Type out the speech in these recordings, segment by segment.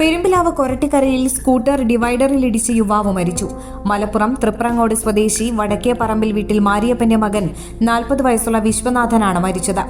Perumpilavu കൊരട്ടിക്കരയിൽ scooter ഡിവൈഡറിൽ ഇടിച്ച് യുവാവ് മരിച്ചു. മലപ്പുറം തൃപ്രങ്ങോട് സ്വദേശി വടക്കേ പറമ്പിൽ വീട്ടിൽ മാരിയപ്പന്റെ മകൻ നാൽപ്പത് വയസ്സുള്ള വിശ്വനാഥനാണ് മരിച്ചത്.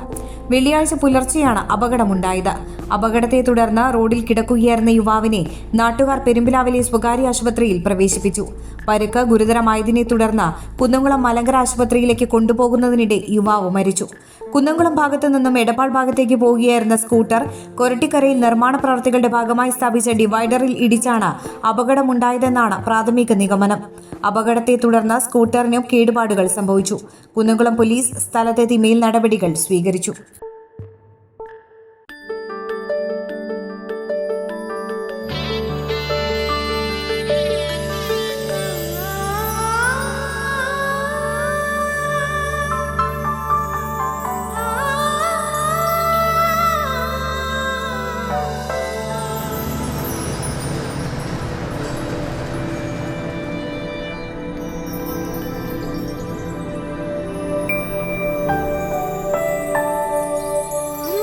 വെള്ളിയാഴ്ച പുലർച്ചെയാണ് അപകടമുണ്ടായത്. അപകടത്തെ തുടർന്ന് റോഡിൽ കിടക്കുകയായിരുന്ന യുവാവിനെ നാട്ടുകാർ പെരുമ്പിലാവിലെ സ്വകാര്യ ആശുപത്രിയിൽ പ്രവേശിപ്പിച്ചു. പരുക്ക് ഗുരുതരമായതിനെ തുടർന്ന് കുന്നംകുളം മലങ്കര ആശുപത്രിയിലേക്ക് കൊണ്ടുപോകുന്നതിനിടെ യുവാവ് മരിച്ചു. കുന്നംകുളം ഭാഗത്തു നിന്നും എടപ്പാൾ ഭാഗത്തേക്ക് പോകുകയായിരുന്ന സ്കൂട്ടർ കൊരട്ടിക്കരയിൽ നിർമ്മാണ പ്രവർത്തികളുടെ ഭാഗമായി സ്ഥാപിച്ച ഡിവൈഡറിൽ ഇടിച്ചാണ് അപകടമുണ്ടായതെന്നാണ് പ്രാഥമിക നിഗമനം. അപകടത്തെ തുടർന്ന് സ്കൂട്ടറിനും കേടുപാടുകൾ സംഭവിച്ചു. കുന്നംകുളം പോലീസ് സ്ഥലത്തെത്തി മേൽ നടപടികൾ സ്വീകരിച്ചു.